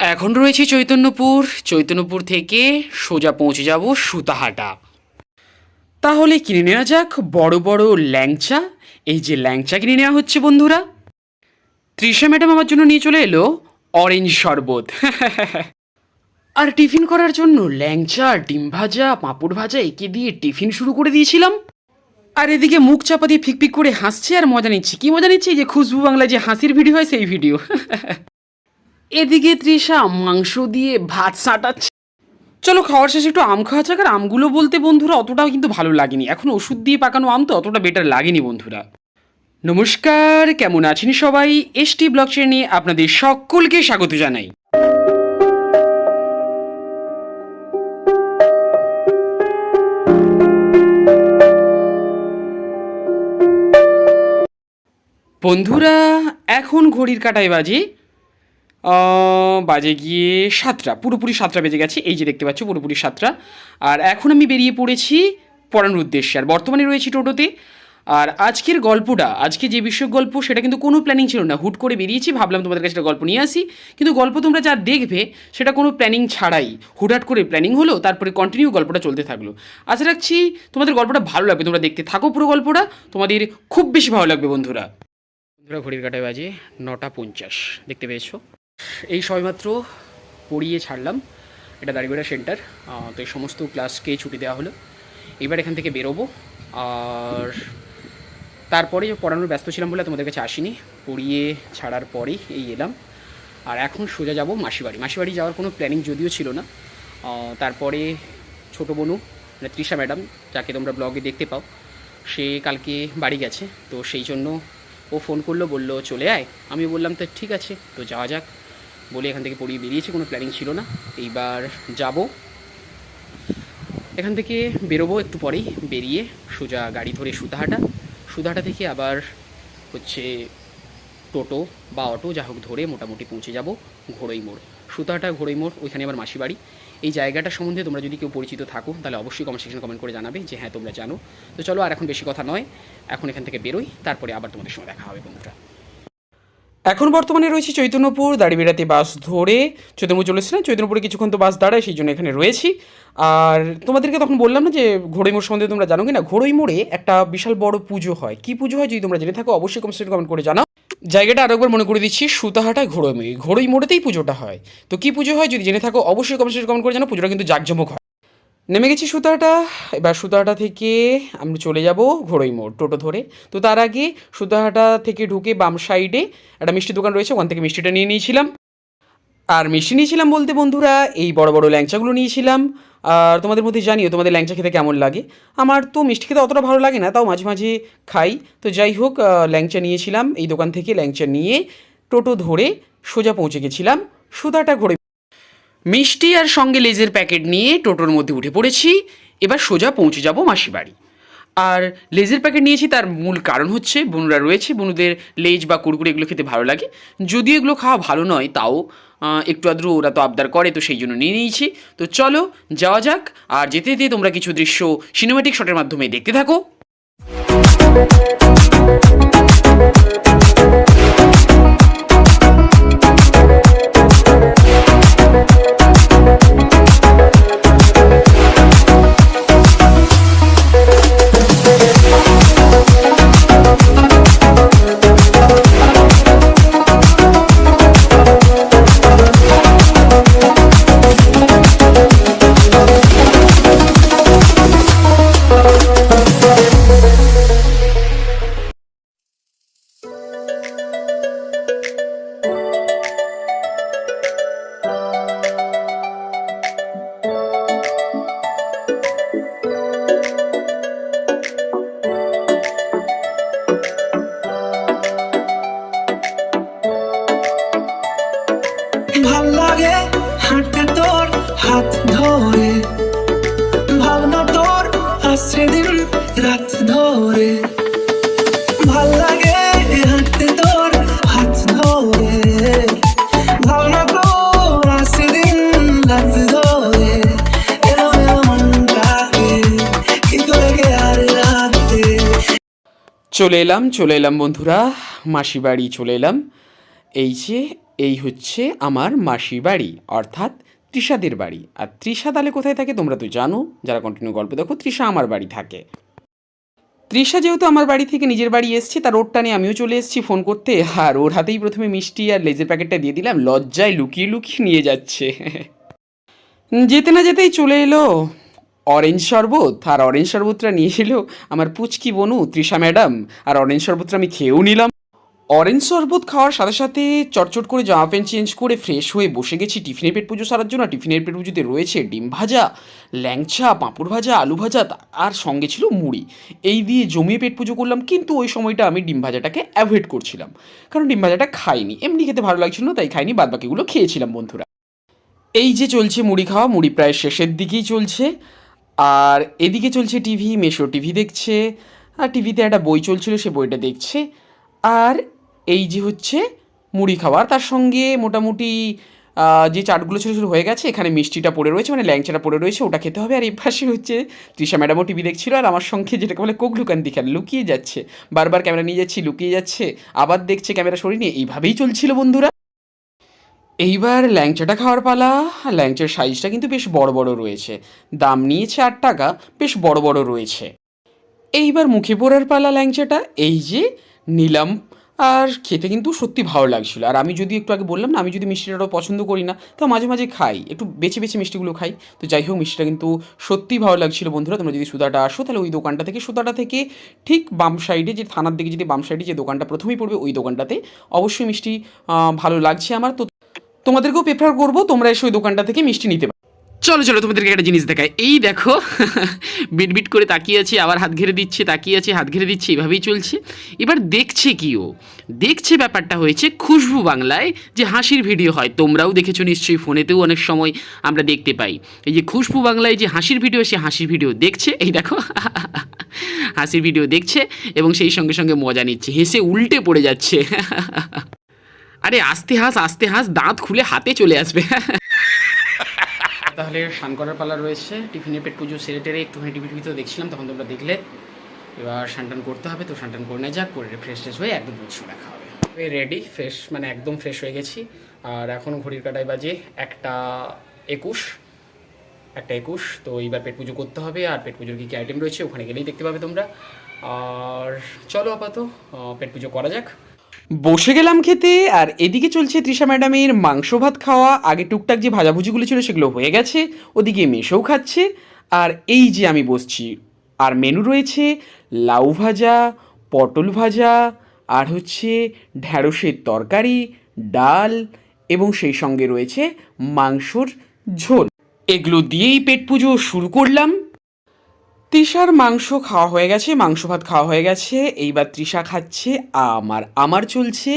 এখন রয়েছি চৈতন্যপুর। চৈতন্যপুর থেকে সোজা পৌঁছে যাব সুতাহাটা। তাহলে কিনে নেওয়া যাক বড় বড় ল্যাংচা। এই যে ল্যাংচা কিনে নেওয়া হচ্ছে বন্ধুরা। তৃষা ম্যাডাম আমার জন্য নিয়ে চলে এলো অরেঞ্জ শরবত। আর টিফিন করার জন্য ল্যাংচা, ডিম ভাজা, পাঁপড় ভাজা একে দিয়ে টিফিন শুরু করে দিয়েছিলাম। আর এদিকে মুখ চাপা দিয়ে ফিকফিক করে হাসছে আর মজা নিচ্ছে। কি মজা নিচ্ছে? যে খুশবু বাংলায় যে হাসির ভিডিও হয় সেই ভিডিও এদিকে তৃষা মাংস দিয়ে ভাত সাঁটাচ্ছে। চলো খাওয়ার শেষে একটু আম খাওয়া যাক, আর আমগুলো বলতে বন্ধুরা অতটাও কিন্তু ভালো লাগেনি। এখন ওষুধ দিয়ে পাকানো আম তো অতটা বেটার লাগেনি বন্ধুরা। নমস্কার, কেমন আছেন সবাই? এসটি ব্লক চ্যানেলে আপনাদের সকলকে স্বাগত জানাই। বন্ধুরা, এখন ঘড়ির কাটায় বাজে বাজে গিয়ে সাতটা, পুরোপুরি সাতটা বেজে গেছে, এই যে দেখতে পাচ্ছ পুরোপুরি সাতটা। আর এখন আমি বেরিয়ে পড়েছি পড়ানোর উদ্দেশ্যে। আর বর্তমানে রয়েছি টোটোতে। আর আজকের গল্পটা, আজকে যে বিষয়ক গল্প, সেটা কিন্তু কোনো প্ল্যানিং ছিল না। হুট করে বেরিয়েছি, ভাবলাম তোমাদের কাছে গল্প নিয়ে আসি। কিন্তু গল্প তোমরা যা দেখবে, সেটা কোনো প্ল্যানিং ছাড়াই। হুটহাট করে প্ল্যানিং হলো, তারপরে কন্টিনিউ গল্পটা চলতে থাকল। আশা রাখছি তোমাদের গল্পটা ভালো লাগবে। তোমরা দেখতে থাকো পুরো গল্পটা। তোমাদের খুব বেশি ভালো লাগবে, বন্ধুরা। বন্ধুরা, ঘড়ির কাটায় বাজে নটা পঞ্চাশ। দেখতে পেয়েছ? এই সবেমাত্র পড়িয়ে ছাড়লাম। এটা দাঁড়িবেড়া সেন্টার। তো এই সমস্ত ক্লাসকে ছুটি দেওয়া হলো। এবার এখান থেকে বেরোবো। আর তারপরে পড়ানোর ব্যস্ত ছিলাম বলে তোমাদের কাছে আসিনি, পড়িয়ে ছাড়ার পরেই এই এলাম। আর এখন সোজা যাব মাসিবাড়ি। মাসিবাড়ি যাওয়ার কোনো প্ল্যানিং যদিও ছিল না। তারপরে ছোটো বনু মানে তৃষা ম্যাডাম, যাকে তোমরা ব্লগে দেখতে পাও, সে কালকে বাড়ি গেছে। তো সেই জন্য ও ফোন করল, বলল, চলে আয়। আমি বললাম, তো ঠিক আছে, তো যাওয়া যাক। বলে এখান থেকে পড়িয়ে বেরিয়েছি, কোনো প্ল্যানিং ছিল না। এইবার যাব। এখান থেকে বেরোবো একটু পরেই, বেরিয়ে সোজা গাড়ি ধরে সুতাহাটা সুতাহাটা থেকে আবার হচ্ছে টোটো বা অটো, যা হোক ধরে মোটামুটি পৌঁছে যাব ঘোড়ই মোড়। সুতাহাটা ঘোড়ই মোড়, ওইখানে আমার মাসি বাড়ি। এই জায়গাটা সম্বন্ধে তোমরা যদি কেউ পরিচিত থাকো, তাহলে অবশ্যই কমেন্ট সেকশন কমেন্ট করে জানাবে যে হ্যাঁ তোমরা জানো। তো চলো, আর এখন বেশি কথা নয়। এখন এখান থেকে বেরোই, তারপরে আবার তোমাদের সঙ্গে দেখা হবে বন্ধুরা। এখন বর্তমানে রয়েছে চৈতন্যপুর, দাড়িবেড়াতে বাস ধরে চৈতন্যপুর চলে এসেছিলাম চৈতন্যপুরে কিছুক্ষণ তো বাস দাঁড়ায়, সেই জন্য এখানে রয়েছি। আর তোমাদেরকে তখন বললাম না যে ঘোড়ই মোড় সম্বন্ধে তোমরা জানো কি না ঘোড়ই মোড়ে একটা বিশাল বড় পুজো হয়। কি পুজো হয় যদি তোমরা জেনে থাকো, অবশ্যই কমেন্ট কমেন্ট করে জানাও। জায়গাটা আরেকবার মনে করে দিচ্ছি, সুতাহাটায় ঘোড়ই মোড়ে। ঘোড়ই মোড়েতেই পুজোটা হয়। তো কি পুজো হয় যদি জেনে থাকো, অবশ্যই কমেন্ট কমেন্ট করে জানাও। পুজোটা কিন্তু জাঁকজমক হয়। নেমে গেছি সুতাহাটা এবার সুতাহাটা থেকে আমরা চলে যাব ঘোড়ই মোড়, টোটো ধরে। তো তার আগে সুতাহাটা থেকে ঢুকে বাম সাইডে একটা মিষ্টি দোকান রয়েছে, ওখান থেকে মিষ্টিটা নিয়ে নিয়েছিলাম। আর মিষ্টি নিয়েছিলাম বলতে বন্ধুরা, এই বড় বড় ল্যাংচাগুলো নিয়েছিলাম। আর তোমাদের মধ্যে জানিও তোমাদের ল্যাংচা খেতে কেমন লাগে। আমার তো মিষ্টি খেতে অতটা ভালো লাগে না, তাও মাঝে মাঝে খাই। তো যাই হোক ল্যাংচা নিয়েছিলাম, এই দোকান থেকে ল্যাংচা নিয়ে টোটো ধরে সোজা পৌঁছে গেছিলাম সুতাটা ঘোড়ে মিষ্টি আর সঙ্গে লেজের প্যাকেট নিয়ে টোটোর মধ্যে উঠে পড়েছি। এবার সোজা পৌঁছে যাব মাসি বাড়ি। আর লেজের প্যাকেট নিয়েছি তার মূল কারণ হচ্ছে বনুরা রয়েছে, বনুদের লেজ বা কুরকুরে এগুলো খেতে ভালো লাগে। যদিও এগুলো খাওয়া ভালো নয়, তাও একটু আদ্রু ওরা তো আবদার করে, তো সেই জন্য নিয়ে নিয়েছি। তো চলো, যাওয়া যাক। আর যেতে যেতে তোমরা কিছু দৃশ্য সিনেমাটিক শটের মাধ্যমে দেখতে থাকো। চলে এলাম চলে এলাম বন্ধুরা, মাসি বাড়ি চলে এলাম। এই যে, এই হচ্ছে আমার মাসির বাড়ি, অর্থাৎ তৃষাদের বাড়ি। আর তৃষা তাহলে কোথায় থাকে তোমরা তো জানো, যারা কন্টিনিউ গল্প দেখো, তৃষা আমার বাড়ি থাকে। তৃষা যেহেতু আমার বাড়ি থেকে নিজের বাড়ি এসছে, তার ওর টানে আমিও চলে এসেছি ফোন করতে। আর ওর হাতেই প্রথমে মিষ্টি আর লেজের প্যাকেটটা দিয়ে দিলাম, লজ্জায় লুকিয়ে লুকিয়ে নিয়ে যাচ্ছে। যেতে না যেতেই চলে এলো। অরেঞ্জ শরবত আর অরেঞ্জ শরবতটা নিয়ে এলো আমার পুচকি বনু তৃষা ম্যাডাম। আর অরেঞ্জ শরবতটা আমি খেয়েও নিলাম। অরেঞ্জ শরবত খাওয়ার সাথে সাথে চটচট করে জামা প্যান্ট চেঞ্জ করে ফ্রেশ হয়ে বসে গেছি টিফিনের পেট পুজো সারার জন্য। টিফিনের পেট পুজোতে রয়েছে ডিম ভাজা, ল্যাংচা, পাঁপড় ভাজা, আলু ভাজা আর সঙ্গে ছিল মুড়ি। এই দিয়ে জমিয়ে পেট পুজো করলাম, কিন্তু ওই সময়টা আমি ডিম ভাজাটাকে অ্যাভয়েড করছিলাম। কারণ ডিম ভাজাটা খাইনি, এমনি খেতে ভালো লাগছিল না, তাই খাইনি বাদ বাকিগুলো খেয়েছিলাম বন্ধুরা। এই যে চলছে মুড়ি খাওয়া, মুড়ি প্রায় শেষের দিকেই চলছে। আর এদিকে চলছে টিভি মেশো টিভি দেখছে, আর টিভিতে একটা বই চলছিল, সে বইটা দেখছে। আর এই যে হচ্ছে মুড়ি খাওয়ার, তার সঙ্গে মোটামুটি যে চাটগুলো ছিল, সেগুলো হয়ে গেছে। এখানে মিষ্টিটা পড়ে রয়েছে মানে ল্যাংচাটা পড়ে রয়েছে, ওটা খেতে হবে। আর এই পাশে হচ্ছে তৃষা ম্যাডামও টিভি দেখছিল, আর আমার সঙ্গে যেটাকে বলে কোক লুকান্তি খেলা লুকিয়ে যাচ্ছে। বারবার ক্যামেরা নিয়ে যাচ্ছি, লুকিয়ে যাচ্ছে, আবার দেখছে ক্যামেরা সরিয়ে নিয়ে, এইভাবেই চলছিল বন্ধুরা। এইবার ল্যাংচাটা খাওয়ার পালা। ল্যাংচার সাইজটা কিন্তু বেশ বড় বড় রয়েছে। দাম নিয়েছে আট টাকা, বেশ বড় বড় রয়েছে। এইবার মুখে পড়ার পালা ল্যাংচাটা। এই যে নিলাম। আর খেতে কিন্তু সত্যি ভালো লাগছিল। আর আমি যদি একটু আগে বললাম না, আমি যদি মিষ্টিটা পছন্দ করি না, তো মাঝে মাঝে খাই। একটু বেছে বেছে মিষ্টিগুলো খাই। তো যাই হোক, মিষ্টিটা কিন্তু সত্যিই ভালো লাগছিল বন্ধুরা। তোমরা যদি সুদাটা আসো, তাহলে ওই দোকানটা থেকে সুদাটা থেকে ঠিক বাম সাইডে যে থানার দিকে যদি বাম সাইডে যে দোকানটা প্রথমেই পড়বে, ওই দোকানটাতে অবশ্যই মিষ্টি ভালো লাগছে আমার। তো তোমাদেরকেও প্রেফার করব, তোমরা এসে ওই দোকানটা থেকে মিষ্টি নিতে পারো। চলো চলো, তোমাদেরকে একটা জিনিস দেখায় এই দেখো বিট বিট করে তাকিয়ে আছে, আবার হাত ঘিরে দিচ্ছে, তাকিয়ে আছে, হাত ঘিরে দিচ্ছে, এভাবেই চলছে। এবার দেখছে কি ও? দেখছে ব্যাপারটা হয়েছে খুশবু বাংলায় যে হাসির ভিডিও হয়। তোমরাও দেখেছ নিশ্চয়ই, ফোনেতেও অনেক সময় আমরা দেখতে পাই। এই যে খুশবু বাংলায় যে হাসির ভিডিও, সে হাসির ভিডিও দেখছে, এই দেখো, হাসির ভিডিও দেখছে এবং সেই সঙ্গে সঙ্গে মজা নিচ্ছে, হেসে উল্টে পড়ে যাচ্ছে। আরে আস্তে হাস আস্তে হাস, দাঁত খুলে হাতে চলে আসবে। তাহলে স্নান করার পালা রয়েছে। টিফিনের পেট পুজো সেরে টেরে একটুখানি টিভি টিভি তো দেখছিলাম, তখন তোমরা দেখলে। এবার স্নান করতে হবে, তো স্নান করে না যাক, করে ফ্রেশ ট্রেশ হয়ে একদম পুজো দেখা হবে। রেডি ফ্রেশ মানে একদম ফ্রেশ হয়ে গেছি। আর এখন ঘড়ির কাটায় বাজে একটা একুশ একটা একুশ, তো এইবার পেট পুজো করতে হবে। আর পেট পুজোর কী কী আইটেম রয়েছে ওখানে গেলেই দেখতে পাবে তোমরা। আর চলো আপাতত পেট পুজো করা যাক। বসে গেলাম খেতে, আর এদিকে চলছে তৃষা ম্যাডামের মাংস ভাত খাওয়া। আগে টুকটাক যে ভাজাভুজিগুলো ছিল সেগুলো হয়ে গেছে, ওদিকে মেশোও খাচ্ছে। আর এই যে আমি বসছি, আর মেনু রয়েছে লাউ ভাজা, পটল ভাজা, আর হচ্ছে ঢ্যাঁড়সের তরকারি, ডাল, এবং সেই সঙ্গে রয়েছে মাংসর ঝোল। এগুলো দিয়েই পেট পুজো শুরু করলাম। তৃষার মাংস খাওয়া হয়ে গেছে, মাংস ভাত খাওয়া হয়ে গেছে। এইবার তৃষা খাচ্ছে আমার আমার চলছে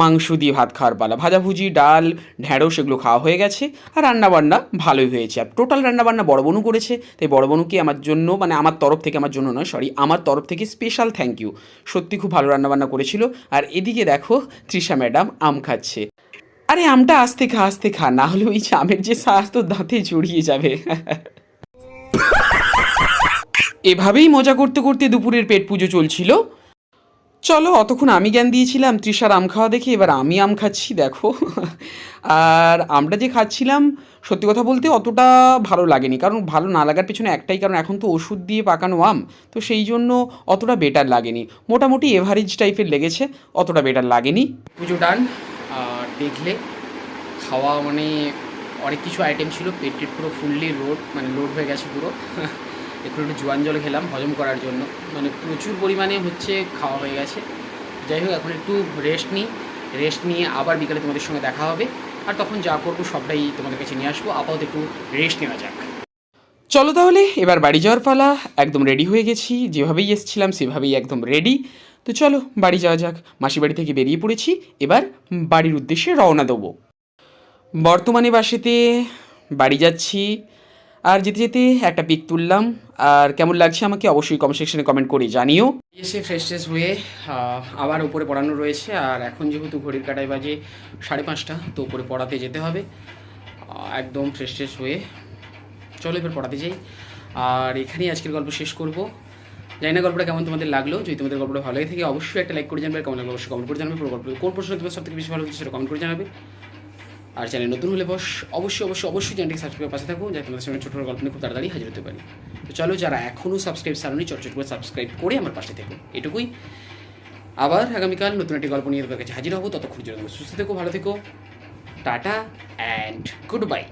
মাংস দিয়ে ভাত খাওয়ার পালা। ভাজাভুজি ডাল ঢ্যাঁড়স এগুলো খাওয়া হয়ে গেছে আর রান্নাবান্না ভালোই হয়েছে। আর টোটাল রান্নাবান্না বড় বনু করেছে, তাই বড় বনুকে আমার জন্য মানে আমার তরফ থেকে আমার জন্য নয় সরি আমার তরফ থেকে স্পেশাল থ্যাংক ইউ সত্যি খুব ভালো রান্নাবান্না করেছিল। আর এদিকে দেখো, তৃষা ম্যাডাম আম খাচ্ছে। আরে আমটা আস্তে খা আস্তে খা, না হলে ওই আমের যে তো দাঁতে জড়িয়ে যাবে। এভাবেই মজা করতে করতে দুপুরের পেট পুজো চলছিল। চলো, অতক্ষণ আমি জ্ঞান দিয়েছিলাম, তৃষার আম খাওয়া দেখে এবার আমি আম খাচ্ছি, দেখো। আর আমরা যে খাচ্ছিলাম, সত্যি কথা বলতে অতটা ভালো লাগেনি, কারণ ভালো না লাগার পেছনে একটাই কারণ, এখন তো ওষুধ দিয়ে পাকানো আম, তো সেই জন্য অতটা বেটার লাগেনি। মোটামুটি এভারেজ টাইপের লেগেছে, অতটা বেটার লাগেনি। পুজো ডান আর দেখলে খাওয়া মানে অনেক কিছু আইটেম ছিল পেট পুরো ফুললি লোড মানে লোড হয়ে গেছে পুরো। একটু একটু জোয়ান জল খেলাম, হজম করার জন্য। মানে প্রচুর পরিমাণে হচ্ছে খাওয়া হয়ে গেছে। যাই হোক, এখন একটু রেস্ট নিই। রেস্ট নিয়ে আবার বিকালে তোমাদের সঙ্গে দেখা হবে। আর তখন যা করব সবটাই তোমাদের কাছে নিয়ে আসব। আপাতত একটু রেস্ট নেওয়া যাক। চলো তাহলে, এবার বাড়ি যাওয়ার পালা। একদম রেডি হয়ে গেছি। যেভাবেই এসেছিলাম, সেভাবেই একদম রেডি তো চলো, বাড়ি যাওয়া যাক। মাসি বাড়ি থেকে বেরিয়ে পড়েছি। এবার বাড়ির উদ্দেশ্যে রওনা দেবো। বর্তমানে বাসেতে বাড়ি যাচ্ছি। আর যেতে যেতে একটা পিক তুললাম। আর কেমন লাগছে আমাকে অবশ্যই কমেন্ট সেকশনে কমেন্ট করে জানিও। এসে ফ্রেশ ট্রেশ হয়ে আবার উপরে পড়ানো রয়েছে। আর এখন যেহেতু ঘড়ির কাটায় বাজে সাড়ে পাঁচটা, তো উপরে পড়াতে যেতে হবে। একদম ফ্রেশ ট্রেশ হয়ে। চলো এবার পড়াতে যাই। আর এখানেই আজকের গল্প শেষ করব। জানি না গল্পটা কেমন তোমাদের লাগল। যদি তোমাদের গল্পটা ভালো লাগে থাকে, অবশ্যই একটা লাইক করে জানবে। কেমন লাগল, অবশ্যই কমেন্ট করে জানাবে। পুরো গল্প কোন প্রশ্ন তোমার সব থেকে বেশি ভালো হচ্ছে সেটা কমেন্ট করে জানাবে। আর চ্যানেল নতুন হলে বস, অবশ্যই অবশ্যই অবশ্যই চ্যানেলটিকে সাবস্ক্রাইব পাশে থাকুন, যাতে তোমাদের সঙ্গে ছোটো গল্প নিয়ে খুব তাড়াতাড়ি হাজির হতে পারি। তো চলো, যারা এখনও সাবস্ক্রাইব সারনি চট চট করে সাবস্ক্রাইব করে আমার পাশে থেকো। এটুকুই। আবার আগামীকাল নতুন একটি গল্প নিয়ে তোমার কাছে হাজির হব। ততক্ষণ জন্য সুস্থ থেকো, ভালো থেকো। Tata and good bye